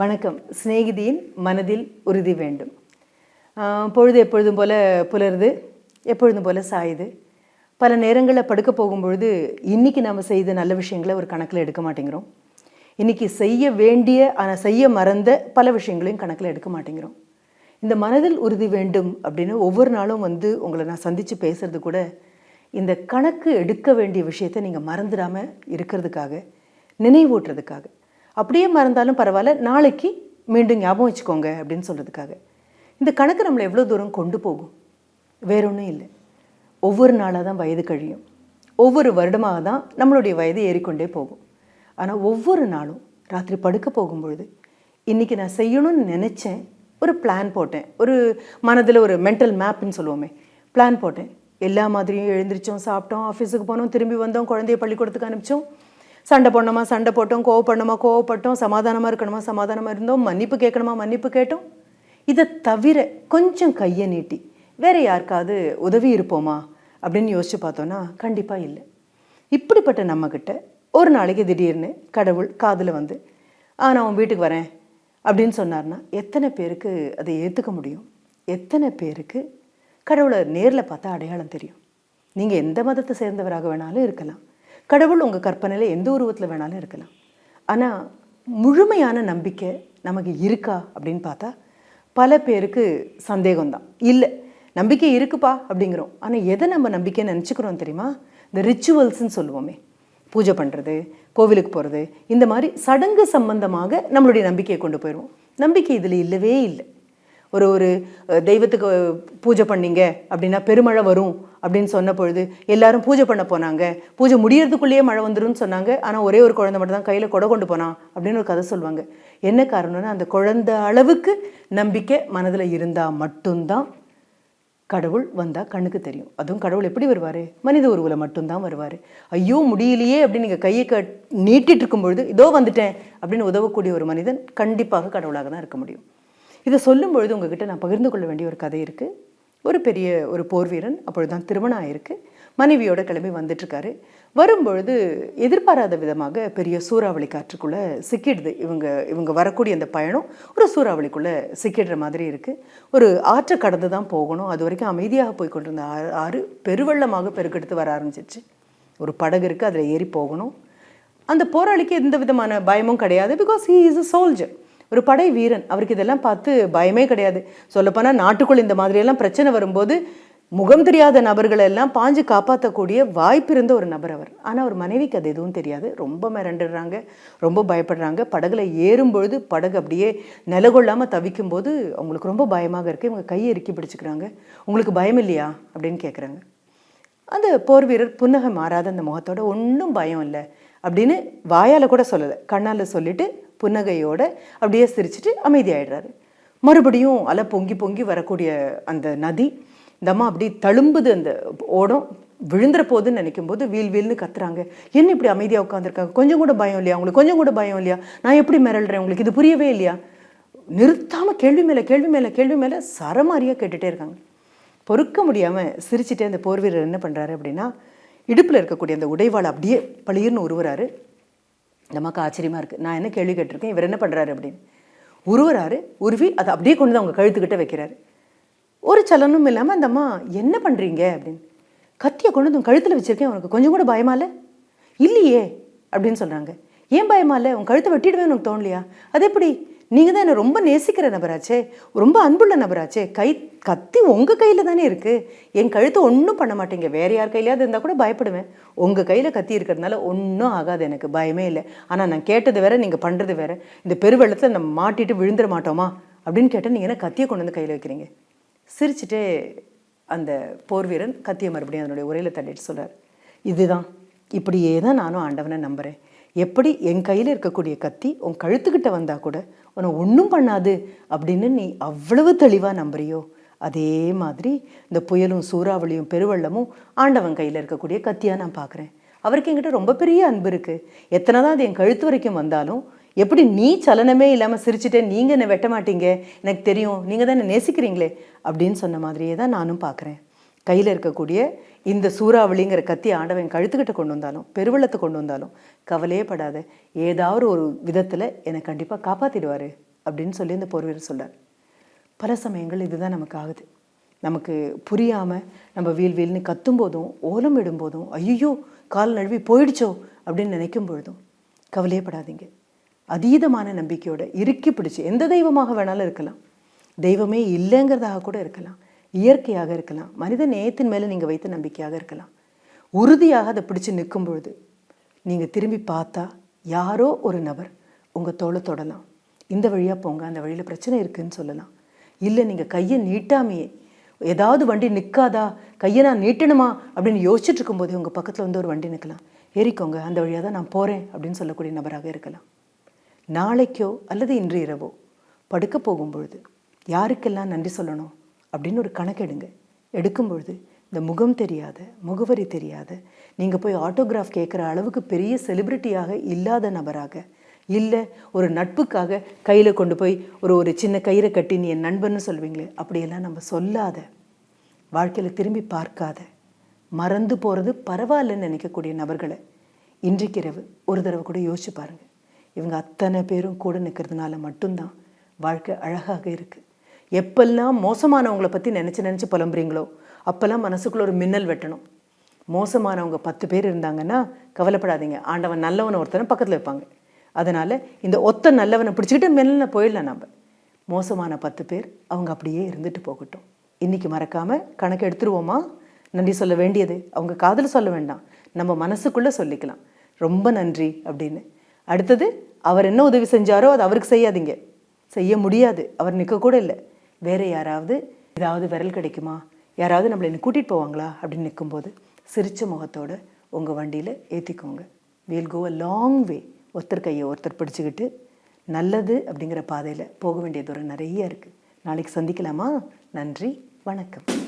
வணக்கம். சிநேகிதியின் மனதில் உறுதி வேண்டும். பொழுது எப்பொழுதும் போல புலருது எப்பொழுதும் போல சாயுது. பல நேரங்களில் படுக்க போகும்பொழுது இன்றைக்கி நம்ம செய்த நல்ல விஷயங்களை ஒரு கணக்கில் எடுக்க மாட்டேங்கிறோம். இன்றைக்கி செய்ய வேண்டிய ஆனால் செய்ய மறந்த பல விஷயங்களையும் கணக்கில் எடுக்க மாட்டேங்கிறோம். இந்த மனதில் உறுதி வேண்டும் அப்படின்னு ஒவ்வொரு நாளும் வந்து உங்களை நான் சந்தித்து பேசுறது கூட இந்த கணக்கு எடுக்க வேண்டிய விஷயத்தை நீங்கள் மறந்துடாமல் இருக்கிறதுக்காக நினைவூட்டுறதுக்காக அப்படியே மறந்தாலும் பரவாயில்ல நாளைக்கு மீண்டும் ஞாபகம் வச்சுக்கோங்க அப்படின்னு சொல்கிறதுக்காக இந்த கணக்கு நம்மளை எவ்வளோ தூரம் கொண்டு போகும்? வேற ஒன்றும் இல்லை. ஒவ்வொரு நாளாக தான் வயது கழியும். ஒவ்வொரு வருடமாக தான் நம்மளுடைய வயது ஏறிக்கொண்டே போகும். ஆனால் ஒவ்வொரு நாளும் ராத்திரி படுக்க போகும்பொழுது இன்றைக்கி நான் செய்யணும்னு நினச்சேன் ஒரு பிளான் போட்டேன். ஒரு மனதில் ஒரு மென்டல் மேப்னு சொல்லுவோமே. பிளான் போட்டேன். எல்லா மாதிரியும் எழுந்திரிச்சோம் சாப்பிட்டோம் ஆஃபீஸுக்கு போனோம் திரும்பி வந்தோம் குழந்தைய பள்ளிக்கூடத்துக்கு அனுப்பிச்சோம். சண்டை போடணுமா சண்டை போட்டோம் கோவப்படணுமா கோவப்பட்டோம் சமாதானமாக இருக்கணுமா சமாதானமாக இருந்தோம் மன்னிப்பு கேட்கணுமா மன்னிப்பு கேட்டோம். இதை தவிர கொஞ்சம் கையை நீட்டி வேற யாருக்காவது உதவி இருப்போமா அப்படின்னு யோசிச்சு பார்த்தோன்னா கண்டிப்பாக இல்லை. இப்படிப்பட்ட நம்மக்கிட்ட ஒரு நாளைக்கு திடீர்னு கடவுள் காதில் வந்து ஆ நான் உன் வீட்டுக்கு வரேன் அப்படின்னு சொன்னார்னா எத்தனை பேருக்கு அதை ஏற்றுக்க முடியும்? எத்தனை பேருக்கு கடவுளை நேரில் பார்த்தா அடையாளம் தெரியும்? நீங்கள் எந்த மதத்தை சேர்ந்தவராக வேணாலும் இருக்கலாம். கடவுள் உங்கள் கற்பனையில் எந்த உருவத்தில் வேணாலும் இருக்கலாம். ஆனால் முழுமையான நம்பிக்கை நமக்கு இருக்கா அப்படின்னு பார்த்தா பல பேருக்கு சந்தேகம்தான். இல்லை நம்பிக்கை இருக்குப்பா அப்படிங்கிறோம். ஆனால் எதை நம்ம நம்பிக்கைன்னு நினச்சிக்கிறோம் தெரியுமா? இந்த ரிச்சுவல்ஸ்ன்னு சொல்லுவோமே. பூஜை பண்ணுறது கோவிலுக்கு போகிறது இந்த மாதிரி சடங்கு சம்பந்தமாக நம்மளுடைய நம்பிக்கையை கொண்டு போயிடுவோம். நம்பிக்கை இதில் இல்லவே இல்லை. ஒரு ஒரு தெய்வத்துக்கு பூஜை பண்ணீங்க அப்படின்னா பெருமழை வரும் அப்படின்னு சொன்ன பொழுது எல்லாரும் பூஜை பண்ண போனாங்க. பூஜை முடியறதுக்குள்ளேயே மழை வந்துரும்னு சொன்னாங்க. ஆனால் ஒரே ஒரு குழந்தை மட்டும் தான் கையில் கொடை கொண்டு போனான் அப்படின்னு ஒரு கதை சொல்லுவாங்க. என்ன காரணம்னா அந்த குழந்த அளவுக்கு நம்பிக்கை மனதில் இருந்தால் மட்டும்தான் கடவுள் வந்தால் கண்ணுக்கு தெரியும். அதுவும் கடவுள் எப்படி வருவார்? மனித உருவில் மட்டும்தான் வருவார். ஐயோ முடியலையே அப்படின்னு நீங்கள் கையை க நீட்டிட்டு இருக்கும்பொழுது இதோ வந்துட்டேன் அப்படின்னு உதவக்கூடிய ஒரு மனிதன் கண்டிப்பாக கடவுளாக தான் இருக்க முடியும். இதை சொல்லும் பொழுது உங்ககிட்ட நான் பகிர்ந்து கொள்ள வேண்டிய ஒரு கதை இருக்குது ஒரு பெரிய ஒரு போர் வீரன் அப்பொழுது தான் திருமணம் ஆயிருக்கு. மனைவியோட கிளம்பி வந்துட்டுருக்காரு. வரும்பொழுது எதிர்பாராத விதமாக பெரிய சூறாவளி காற்றுக்குள்ளே சிக்கிடுது. இவங்க இவங்க வரக்கூடிய அந்த பயணம் ஒரு சூறாவளிக்குள்ளே சிக்கிடுற மாதிரி இருக்குது ஒரு ஆற்றை கடந்து தான் போகணும். அது வரைக்கும் அமைதியாக போய் கொண்டிருந்த ஆறு ஆறு பெருவெள்ளமாக பெருக்கெடுத்து வர ஆரம்பிச்சிச்சு ஒரு படகு இருக்குது அதில் ஏறி போகணும். அந்த போராளிக்கு எந்த விதமான பயமும் கிடையாது. Because he is a soldier ஒரு படை வீரன். அவருக்கு இதெல்லாம் பார்த்து பயமே கிடையாது. சொல்லப்போனால் நாட்டுக்குள் இந்த மாதிரியெல்லாம் பிரச்சனை வரும்போது முகம் தெரியாத நபர்களை எல்லாம் பாஞ்சு காப்பாற்றக்கூடிய வாய்ப்பு இருந்த ஒரு நபர் அவர். ஆனால் அவர் மனைவிக்கு அது எதுவும் தெரியாது. ரொம்ப மிரண்டுடுறாங்க ரொம்ப பயப்படுறாங்க. படகுல ஏறும்பொழுது படகு அப்படியே நிலகொள்ளாமல் தவிக்கும்போது அவங்களுக்கு ரொம்ப பயமாக இருக்குது இவங்க கையை இறுக்கி பிடிச்சிக்கிறாங்க. உங்களுக்கு பயம் இல்லையா? அப்படின்னு கேட்குறாங்க அந்த போர் வீரர் புன்னகை மாறாத அந்த முகத்தோட ஒன்றும் பயம் இல்லை அப்படின்னு வாயால் கூட சொல்லலை. கண்ணால் சொல்லிவிட்டு புன்னகையோட அப்படியே சிரிச்சிட்டு அமைதியாயிடுறாரு. மறுபடியும் அலை பொங்கி பொங்கி வரக்கூடிய அந்த நதி இந்த அம்மா அப்படி தழும்புது அந்த ஓடம் விழுந்துற போதுன்னு நினைக்கும் போது வீல் வீல்னு கத்துறாங்க. என்ன இப்படி அமைதியாக உட்காந்துருக்காங்க கொஞ்சம் கூட பயம் இல்லையா உங்களுக்கு கொஞ்சம் கூட பயம் இல்லையா? நான் எப்படி மிரள்றேன் உங்களுக்கு? இது புரியவே இல்லையா? நிறுத்தாமல் கேள்வி மேலே கேள்வி மேலே கேள்வி மேலே சரமாரியாக கேட்டுகிட்டே இருக்காங்க. பொறுக்க முடியாமல் சிரிச்சுட்டே அந்த போர் வீரர் என்ன பண்ணுறாரு அப்படின்னா இடுப்பில் இருக்கக்கூடிய அந்த உடைவாளை அப்படியே பளிர்னு உருவுறாரு. நமக்கு ஆச்சரியமாக இருக்குது நான் என்ன கேள்வி கேட்டிருக்கேன்? இவர் என்ன பண்ணுறாரு அப்படின்னு. உருவுறாரு உருவி அதை அப்படியே கொண்டு வந்து அவங்க கழுத்துக்கிட்ட வைக்கிறாரு. ஒரு சலனும் இல்லாமல் அந்த அம்மா என்ன பண்ணுறீங்க அப்படின்னு. கத்தியை கொண்டு வந்து உன் கழுத்தில் வச்சிருக்கேன் உனக்கு கொஞ்சம் கூட பயமா இல்லை? இல்லையே அப்படின்னு சொல்கிறாங்க ஏன் பயமா இல்லை? உன் கழுத்தை வெட்டிடுவேன் உனக்கு தோணலையா? அது எப்படி? நீங்கள் தான் என்னை ரொம்ப நேசிக்கிற நபராச்சே ரொம்ப அன்புள்ள நபராச்சே கை கத்தி உங்கள் கையில் தானே இருக்குது என் கழுத்தை ஒன்றும் பண்ண மாட்டீங்க. வேறு யார் கையிலையாவது இருந்தால் கூட பயப்படுவேன். உங்கள் கையில் கத்தி இருக்கிறதுனால ஒன்றும் ஆகாது எனக்கு. பயமே இல்லை. ஆனால் நான் கேட்டது வேற நீங்கள் பண்ணுறது வேற. இந்த பெருவெள்ளத்தில் நம்ம மாட்டிட்டு விழுந்துட மாட்டோமா? அப்படின்னு கேட்டால் நீங்கள் என்ன கத்தியை கொண்டு வந்து கையில் வைக்கிறீங்க? சிரிச்சுட்டே அந்த போர் வீரன் கத்தியை மறுபடியும் அதனுடைய உரையில் தள்ளிட்டு சொல்கிறார் இதுதான். இப்படியே தான் நானும் ஆண்டவனை நம்புகிறேன் எப்படி என் கையில் இருக்கக்கூடிய கத்தி உன் கழுத்துக்கிட்ட வந்தால் கூட உன்னை ஒன்றும் பண்ணாது அப்படின்னு நீ அவ்வளவு தெளிவாக நம்புறியோ? அதே மாதிரி இந்த புயலும் சூறாவளியும் பெருவெள்ளமும் ஆண்டவன் கையில் இருக்கக்கூடிய கத்தியாக நான் பார்க்குறேன் அவருக்கு என்கிட்ட ரொம்ப பெரிய அன்பு இருக்குது எத்தனை தான் அது என் கழுத்து வரைக்கும் வந்தாலும் எப்படி நீ சலனமே இல்லாமல் சிரிச்சுட்டே நீங்கள் என்னை வெட்ட மாட்டீங்க? எனக்கு தெரியும். நீங்கள் தான் என்னை நேசிக்கிறீங்களே அப்படின்னு சொன்ன மாதிரியே தான் நானும் பார்க்குறேன் கையில் இருக்கக்கூடிய இந்த சூறாவளிங்கிற கத்தி ஆண்டவன் கழுத்துக்கிட்ட கொண்டு வந்தாலும் பெருவெள்ளத்தை கொண்டு வந்தாலும் கவலையே படாத. ஏதாவது ஒரு விதத்தில் என்னை கண்டிப்பாக காப்பாற்றிடுவார் அப்படின்னு சொல்லி இந்த போர்வீரர் சொல்கிறார் பல சமயங்கள் இதுதான் நமக்கு ஆகுது. நமக்கு புரியாமல் நம்ம வீல் வீல்னு கத்தும் போதும் ஓலம் இடும்போதும் ஐயோ கால் நழுவி போயிடுச்சோ அப்படின்னு நினைக்கும் பொழுதும் கவலையே படாதீங்க. அதீதமான நம்பிக்கையோட இறுக்கி பிடிச்சி எந்த தெய்வமாக வேணாலும் இருக்கலாம். தெய்வமே இல்லைங்கிறதாக கூட இருக்கலாம். இயற்கையாக இருக்கலாம். மனித நேயத்தின் மேலே நீங்கள் வைத்த நம்பிக்கையாக இருக்கலாம். உறுதியாக அதை பிடிச்சு நிற்கும் பொழுது நீங்கள் திரும்பி பார்த்தா யாரோ ஒரு நபர் உங்கள் தோலை தொடலாம். இந்த வழியாக போங்க அந்த வழியில் பிரச்சனை இருக்குன்னு சொல்லலாம். இல்லை நீங்கள் கையை நீட்டாமையே ஏதாவது வண்டி நிற்காதா கையை நான் நீட்டணுமா அப்படின்னு யோசிச்சுட்டு இருக்கும்போதே உங்கள் பக்கத்தில் வந்து ஒரு வண்டி நிற்கலாம் ஏறிக்கோங்க அந்த வழியாக தான் நான் போகிறேன் அப்படின்னு சொல்லக்கூடிய நபராக இருக்கலாம். நாளைக்கோ அல்லது இன்று இரவோ படுக்க போகும்பொழுது யாருக்கெல்லாம் நன்றி சொல்லணும்? அப்படின்னு ஒரு கணக்கெடுங்க எடுக்கும் பொழுது இந்த முகம் தெரியாத முகவரி தெரியாத நீங்கள் போய் ஆட்டோகிராஃப் கேட்குற அளவுக்கு பெரிய செலிபிரிட்டியாக இல்லாத நபராக இல்லை ஒரு நட்புக்காக கையில் கொண்டு போய் ஒரு ஒரு சின்ன கயிறை கட்டி நீ என் நண்பன்னு சொல்வீங்களே அப்படியெல்லாம் நம்ம சொல்லாத வாழ்க்கையில் திரும்பி பார்க்காத மறந்து போகிறது பரவாயில்லன்னு நினைக்கக்கூடிய நபர்களை இன்றைக்கு இரவு ஒரு தடவை கூட யோசிச்சு பாருங்கள் இவங்க அத்தனை பேரும் கூட நிற்கிறதுனால மட்டும்தான் வாழ்க்கை அழகாக இருக்குது எப்பெல்லாம் மோசமானவங்களை பற்றி நினச்சி நினச்சி புலம்புறீங்களோ அப்போல்லாம் மனசுக்குள்ளே ஒரு மின்னல் வெட்டணும். மோசமானவங்க பத்து பேர் இருந்தாங்கன்னா கவலைப்படாதீங்க. ஆண்டவன் நல்லவனை ஒருத்தனை பக்கத்தில் வைப்பாங்க. அதனால் இந்த ஒத்த நல்லவனை பிடிச்சிக்கிட்டு மெல்ல போயிடலாம் நம்ம மோசமான பத்து பேர் அவங்க அப்படியே இருந்துட்டு போகட்டும். இன்றைக்கி மறக்காமல் கணக்கு எடுத்துருவோமா? நன்றி சொல்ல வேண்டியது. அவங்க காதில் சொல்ல வேண்டாம். நம்ம மனசுக்குள்ளே சொல்லிக்கலாம். ரொம்ப நன்றி அப்படின்னு. அடுத்தது அவர் என்ன உதவி செஞ்சாரோ அது அவருக்கு செய்யாதீங்க. செய்ய முடியாது. அவர் நிற்கக்கூட இல்லை. வேற யாராவது ஏதாவது விரல் கிடைக்குமா? யாராவது நம்மளை என்ன கூட்டிகிட்டு போவாங்களா? அப்படின்னு நிற்கும்போது சிரித்த முகத்தோடு உங்கள் வண்டியில் ஏற்றிக்கோங்க வீல் கோ அ லாங் வே ஒருத்தர் கையை ஒருத்தர் பிடிச்சிக்கிட்டு நல்லது அப்படிங்கிற பாதையில் போக வேண்டிய தூரம் நிறைய இருக்குது நாளைக்கு சந்திக்கலாமா? நன்றி. வணக்கம்.